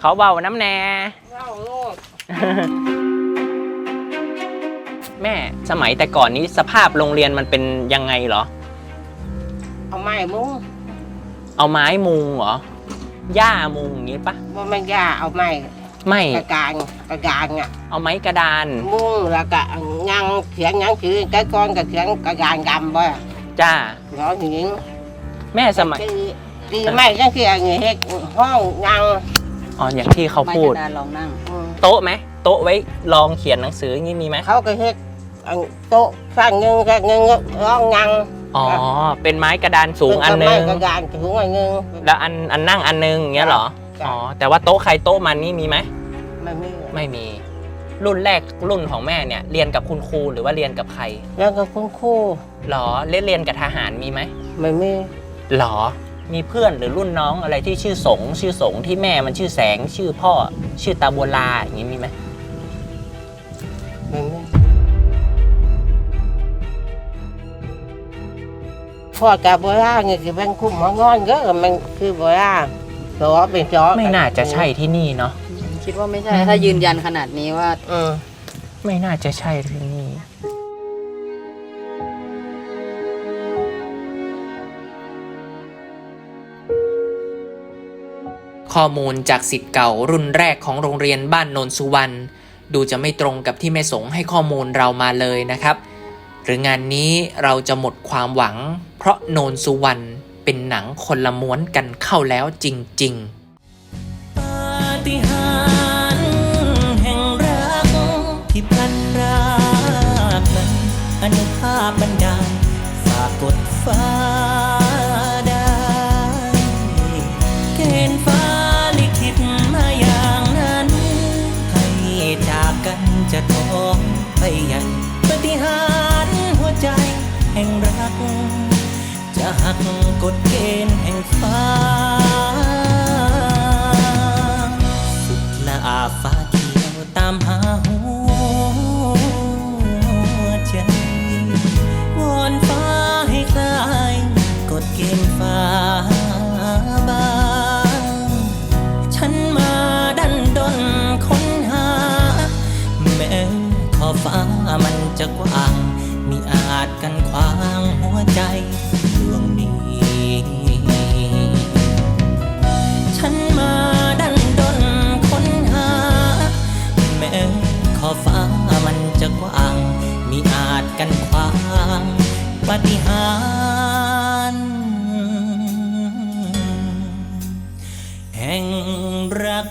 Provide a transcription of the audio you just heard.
เขาเบาน้ำแน่เล่าโลดแม่สมัยแต่ก่อนนี้สภาพโรงเรียนมันเป็นยังไงเหรอ เอาไม้มุ้งเอาไม้มุงเหรอหญ้ามุงอย่างงี้ปะว่ามันยาเอาไม้ไม่กระกางกระกางอะเอาไม้กระดานมุ้งแล้วก็ยังเขียงยังถือ cái con กับเขียงกระกางดำบ่จ้าเนาะหญิงแม่สมัยตีตีไม้จังซี่เฮ็ดห้องยัง อ๋ออย่างที่เขาไม้พูกดระดานรองนั่งอืมโต๊ะไหมโต๊ะไว้ลองเขียนหนังสืออย่างงี้มีไหมเขาก็เฮ็ดอันโต๊ะสร้างเงินสร้างเงินร้องยังอ๋อเป็นไม้กระดานสูงอันนึไม้งกระกางสูงอันนึงแล้วอันอันนั่งอันนึงอย่างเงี้ยเหรอจ้ะอ๋อแต่ว่าโต๊ะใครโต๊ะมันนี่มีไหมไม่มีไม่มี รุ่นแรกรุ่นของแม่เนี่ยเรียนกับคุณครูหรือว่าเรียนกับใครแล้วก็คุณครูหรอเล่นเรียนกับทหารมีไหมไม่มีหรอ มีเพื่อนหรือรุ่นน้องอะไรที่ชื่อสงชื่อสงที่แม่มันชื่อแสงชื่อพ่อ ชื่อตาบัวลาอย่างงี้มีไหมไม่มีพ่อกับบัวล่าเนี่ยคือเป็นคุ้มหัวงอนเยอะมันคือบัวล่าจอเป็นจอไม่น่าจะใช่ที่นี่เนาะคิดว่าไม่ใช่ ถ้ายืนยันขนาดนี้ว่าอืมไม่น่าจะใช่ที่นี่ ข้อมูลจากสิทธิ์เก่ารุ่นแรกของโรงเรียนบ้านโนนสุวรรณดูจะไม่ตรงกับที่แม่สงให้ข้อมูลเรามาเลยนะครับ หรืองานนี้เราจะหมดความหวัง เพราะโนนสุวรรณเป็นหนังคนละม้วนกันเข้าแล้วจริง ๆ ปาฏิหาริย์แห่งรักที่พลันรากนั้นอนุภาพบันดาลฝากกดฟ้า จากกันจะท้องไปใหญ่ปฏิหารหัวใจแห่งรัก จะหักกฎเกณฑ์แห่งฟ้า อฟ้ามันจะกว้าง มีอาจกันขวางหัวใจดวงนี้ ฉันมาดันดนค้นหา แม้ขอฟ้ามันจะกว้าง มีอาจกันขวางปฏิหารแห่งรัก